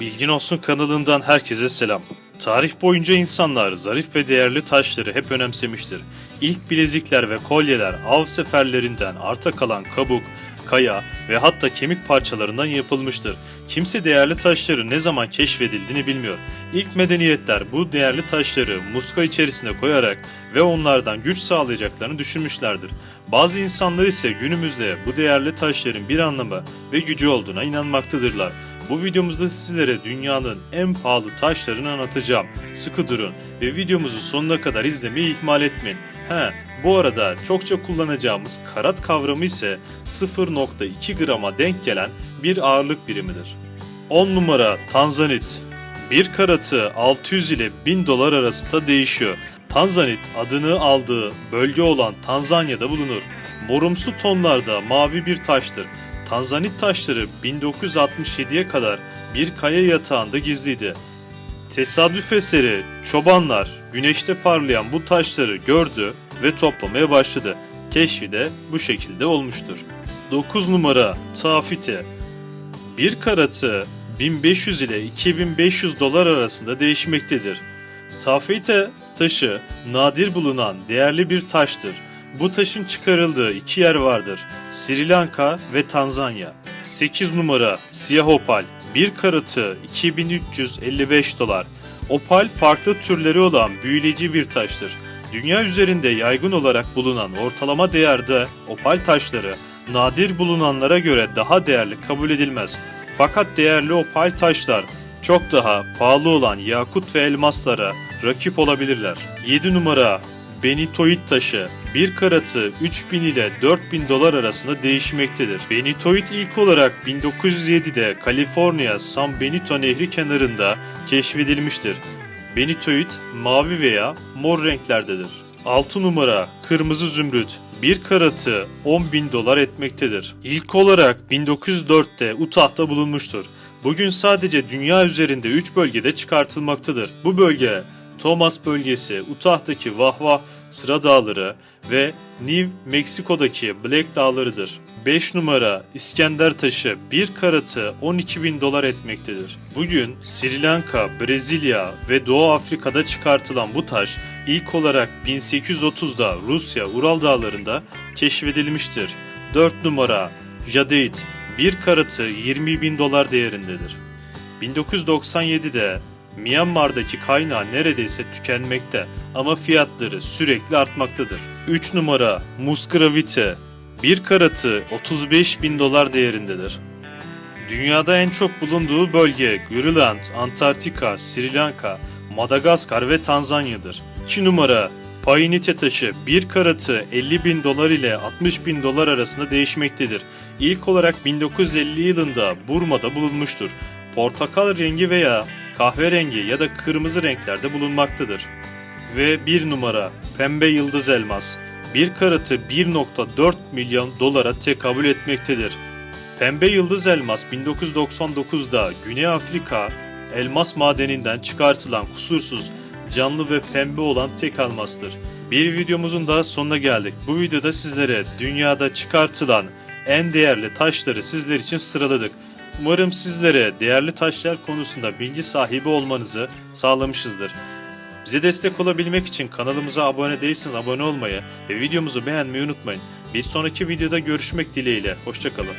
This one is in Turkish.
Bilgin Olsun kanalından herkese selam. Tarih boyunca insanlar zarif ve değerli taşları hep önemsemiştir. İlk bilezikler ve kolyeler av seferlerinden arta kalan kabuk, kaya ve hatta kemik parçalarından yapılmıştır. Kimse değerli taşları ne zaman keşfedildiğini bilmiyor. İlk medeniyetler bu değerli taşları muska içerisine koyarak ve onlardan güç sağlayacaklarını düşünmüşlerdir. Bazı insanlar ise günümüzde bu değerli taşların bir anlamı ve gücü olduğuna inanmaktadırlar. Bu videomuzda sizlere dünyanın en pahalı taşlarını anlatacağım. Sıkı durun ve videomuzu sonuna kadar izlemeyi ihmal etmeyin. He, bu arada çokça kullanacağımız karat kavramı ise 0.2 grama denk gelen bir ağırlık birimidir. 10 numara Tanzanit. Bir karatı 600 ile 1000 dolar arasında değişiyor. Tanzanit adını aldığı bölge olan Tanzanya'da bulunur. Morumsu tonlarda mavi bir taştır. Tanzanit taşları 1967'ye kadar bir kaya yatağında gizliydi. Tesadüf eseri çobanlar güneşte parlayan bu taşları gördü ve toplamaya başladı. Keşfi de bu şekilde olmuştur. 9 numara Tafite Bir karatı 1500 ile 2500 dolar arasında değişmektedir. Tafite taşı nadir bulunan değerli bir taştır. Bu taşın çıkarıldığı iki yer vardır. Sri Lanka ve Tanzanya. 8 numara Siyah Opal. Bir karatı 2355 dolar. Opal farklı türleri olan büyüleyici bir taştır. Dünya üzerinde yaygın olarak bulunan ortalama değerde opal taşları nadir bulunanlara göre daha değerli kabul edilmez. Fakat değerli opal taşlar çok daha pahalı olan yakut ve elmaslara rakip olabilirler. 7 numara Benitoid taşı bir karatı 3000 ile 4000 dolar arasında değişmektedir. Benitoid ilk olarak 1907'de Kaliforniya San Benito Nehri kenarında keşfedilmiştir. Benitoid mavi veya mor renklerdedir. 6 numara Kırmızı Zümrüt bir karatı 10 bin dolar etmektedir. İlk olarak 1904'te Utah'ta bulunmuştur. Bugün sadece dünya üzerinde 3 bölgede çıkartılmaktadır. Bu bölge Thomas bölgesi, Utah'taki Vahvah Sıra Dağları ve New Mexico'daki Black Dağları'dır. 5 numara İskender taşı bir karatı 12 bin dolar etmektedir. Bugün Sri Lanka, Brezilya ve Doğu Afrika'da çıkartılan bu taş ilk olarak 1830'da Rusya Ural Dağları'nda keşfedilmiştir. 4 numara Jadeit bir karatı 20 bin dolar değerindedir. 1997'de Myanmar'daki kaynağı neredeyse tükenmekte ama fiyatları sürekli artmaktadır. 3 numara Musgravite bir karatı 35 bin dolar değerindedir. Dünyada en çok bulunduğu bölge Grönland, Antarktika, Sri Lanka, Madagaskar ve Tanzanya'dır. 2 numara Painite taşı bir karatı 50 bin dolar ile 60 bin dolar arasında değişmektedir. İlk olarak 1950 yılında Burma'da bulunmuştur. Portakal rengi veya kahverengi ya da kırmızı renklerde bulunmaktadır. Ve bir numara pembe yıldız elmas. Bir karatı 1.4 milyon dolara tekabül etmektedir. Pembe yıldız elmas 1999'da Güney Afrika elmas madeninden çıkartılan kusursuz, canlı ve pembe olan tek elmastır. Bir videomuzun daha sonuna geldik. Bu videoda sizlere dünyada çıkartılan en değerli taşları sizler için sıraladık. Umarım sizlere değerli taşlar konusunda bilgi sahibi olmanızı sağlamışızdır. Bize destek olabilmek için kanalımıza abone değilseniz abone olmayı ve videomuzu beğenmeyi unutmayın. Bir sonraki videoda görüşmek dileğiyle. Hoşçakalın.